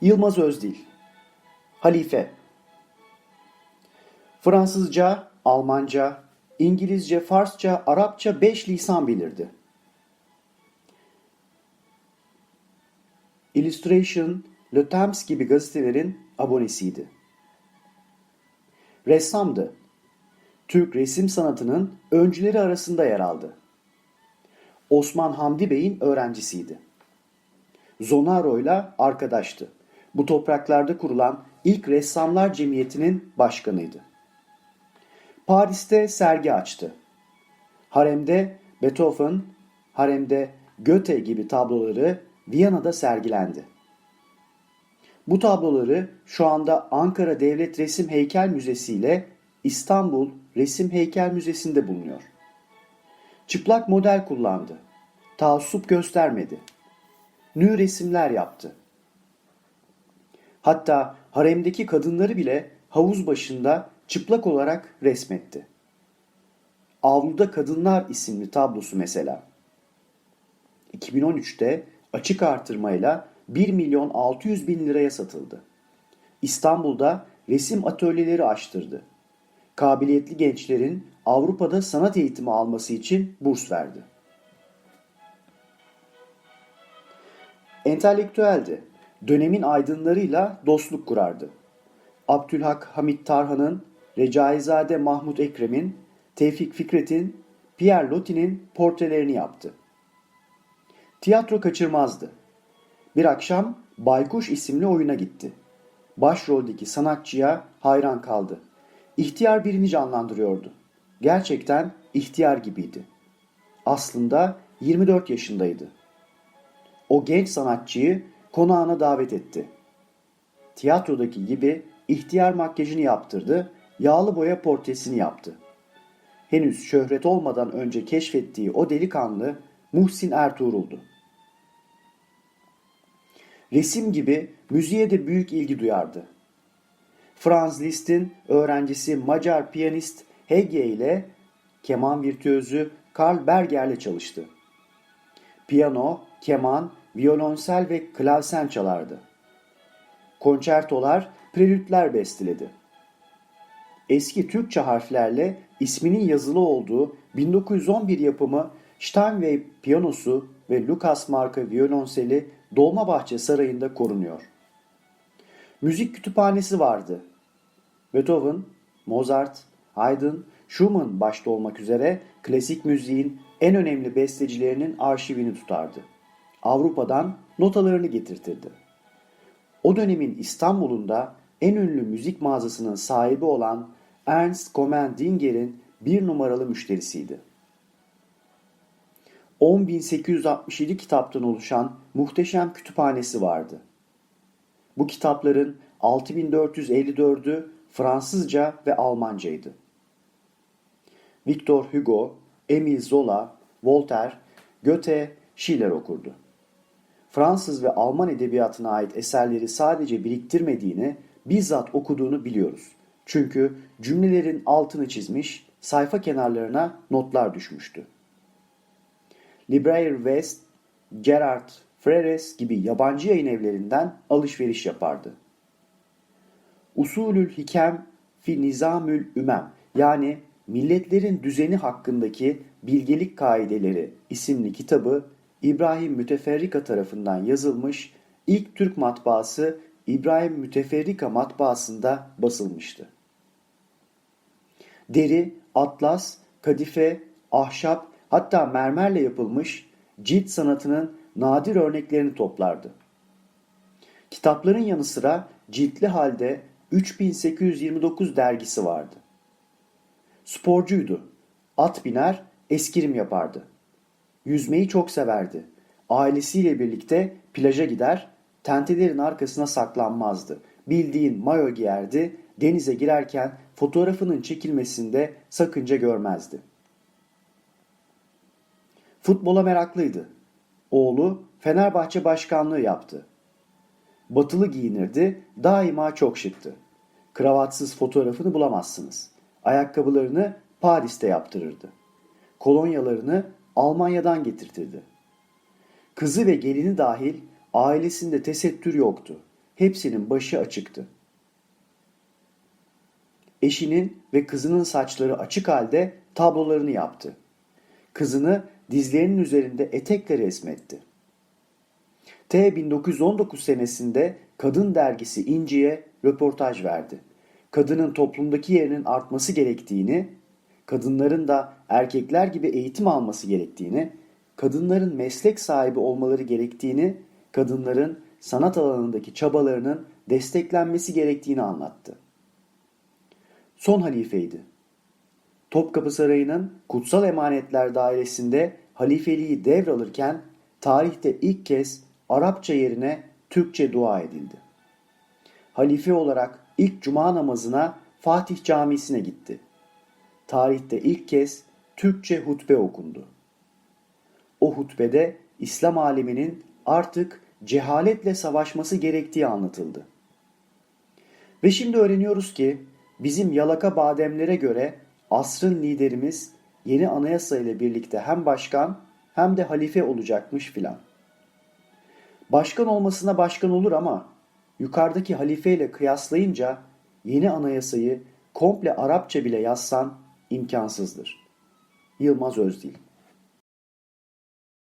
Yılmaz Özdil Halife Fransızca, Almanca, İngilizce, Farsça, Arapça beş lisan bilirdi. Illustration, Le Temps gibi gazetelerin abonesiydi. Ressamdı. Türk resim sanatının öncüleri arasında yer aldı. Osman Hamdi Bey'in öğrencisiydi. Zonaro ile arkadaştı. Bu topraklarda kurulan ilk ressamlar cemiyetinin başkanıydı. Paris'te sergi açtı. Harem'de Beethoven, haremde Goethe gibi tabloları Viyana'da sergilendi. Bu tabloları şu anda Ankara Devlet Resim Heykel Müzesi ile İstanbul Resim Heykel Müzesi'nde bulunuyor. Çıplak model kullandı. Taassup göstermedi. Nü resimler yaptı. Hatta haremdeki kadınları bile havuz başında çıplak olarak resmetti. Avluda Kadınlar isimli tablosu mesela. 2013'te açık artırmayla 1 milyon 600 bin liraya satıldı. İstanbul'da resim atölyeleri açtırdı. Kabiliyetli gençlerin Avrupa'da sanat eğitimi alması için burs verdi. Entelektüeldi. Dönemin aydınlarıyla dostluk kurardı. Abdülhak Hamit Tarhan'ın, Recaizade Mahmut Ekrem'in, Tevfik Fikret'in, Pierre Loti'nin portrelerini yaptı. Tiyatro kaçırmazdı. Bir akşam Baykuş isimli oyuna gitti. Başroldeki sanatçıya hayran kaldı. İhtiyar birini canlandırıyordu. Gerçekten ihtiyar gibiydi. Aslında 24 yaşındaydı. O genç sanatçıyı konağına davet etti. Tiyatrodaki gibi ihtiyar makyajını yaptırdı, yağlı boya portresini yaptı. Henüz şöhret olmadan önce keşfettiği o delikanlı Muhsin Ertuğrul'du. Resim gibi müziğe de büyük ilgi duyardı. Franz Liszt'in öğrencisi Macar piyanist Hege ile keman virtüözü Karl Berger'le çalıştı. Piyano, keman, violonsel ve klavsen çalardı. Konçertolar, prelütler besteledi. Eski Türkçe harflerle isminin yazılı olduğu 1911 yapımı Steinway piyanosu ve Lucas marka violonseli Dolmabahçe Sarayı'nda korunuyor. Müzik kütüphanesi vardı. Beethoven, Mozart, Haydn, Schumann başta olmak üzere klasik müziğin en önemli bestecilerinin arşivini tutardı. Avrupa'dan notalarını getirtirdi. O dönemin İstanbul'unda en ünlü müzik mağazasının sahibi olan Ernst Komendinger'in bir numaralı müşterisiydi. 10.867 kitaptan oluşan muhteşem kütüphanesi vardı. Bu kitapların 6454'ü Fransızca ve Almancaydı. Victor Hugo, Emile Zola, Voltaire, Goethe, Schiller okurdu. Fransız ve Alman edebiyatına ait eserleri sadece biriktirmediğini, bizzat okuduğunu biliyoruz. Çünkü cümlelerin altını çizmiş, sayfa kenarlarına notlar düşmüştü. Libraire West, Gerard Freres gibi yabancı yayın evlerinden alışveriş yapardı. Usulül Hikem fi Nizamül Ümem yani Milletlerin Düzeni hakkındaki Bilgelik Kaideleri isimli kitabı İbrahim Müteferrika tarafından yazılmış ilk Türk matbaası İbrahim Müteferrika matbaasında basılmıştı. Deri, atlas, kadife, ahşap hatta mermerle yapılmış cilt sanatının nadir örneklerini toplardı. Kitapların yanı sıra ciltli halde 3829 dergisi vardı. Sporcuydu. At biner, eskirim yapardı. Yüzmeyi çok severdi. Ailesiyle birlikte plaja gider, tentelerin arkasına saklanmazdı. Bildiğin mayo giyerdi, denize girerken fotoğrafının çekilmesinde sakınca görmezdi. Futbola meraklıydı. Oğlu Fenerbahçe başkanlığı yaptı. Batılı giyinirdi, daima çok şıktı. Kravatsız fotoğrafını bulamazsınız. Ayakkabılarını Paris'te yaptırırdı. Kolonyalarını Almanya'dan getirtirdi. Kızı ve gelini dahil ailesinde tesettür yoktu. hepsinin başı açıktı. Eşinin ve kızının saçları açık halde tablolarını yaptı. Kızını dizlerinin üzerinde etekle resmetti. T 1919 senesinde Kadın Dergisi İnci'ye röportaj verdi. Kadının toplumdaki yerinin artması gerektiğini, kadınların da erkekler gibi eğitim alması gerektiğini, kadınların meslek sahibi olmaları gerektiğini, kadınların sanat alanındaki çabalarının desteklenmesi gerektiğini anlattı. Son halifeydi. Topkapı Sarayı'nın Kutsal Emanetler Dairesi'nde halifeliği devralırken tarihte ilk kez Arapça yerine Türkçe dua edildi. Halife olarak ilk cuma namazına Fatih Camisi'ne gitti. Tarihte ilk kez Türkçe hutbe okundu. O hutbede İslam aleminin artık cehaletle savaşması gerektiği anlatıldı. Ve şimdi öğreniyoruz ki bizim yalaka bademlere göre asrın liderimiz yeni anayasa ile birlikte hem başkan hem de halife olacakmış filan. Başkan olmasına başkan olur ama yukarıdaki halifeyle kıyaslayınca yeni anayasayı komple Arapça bile yazsan imkansızdır. Yılmaz Özdil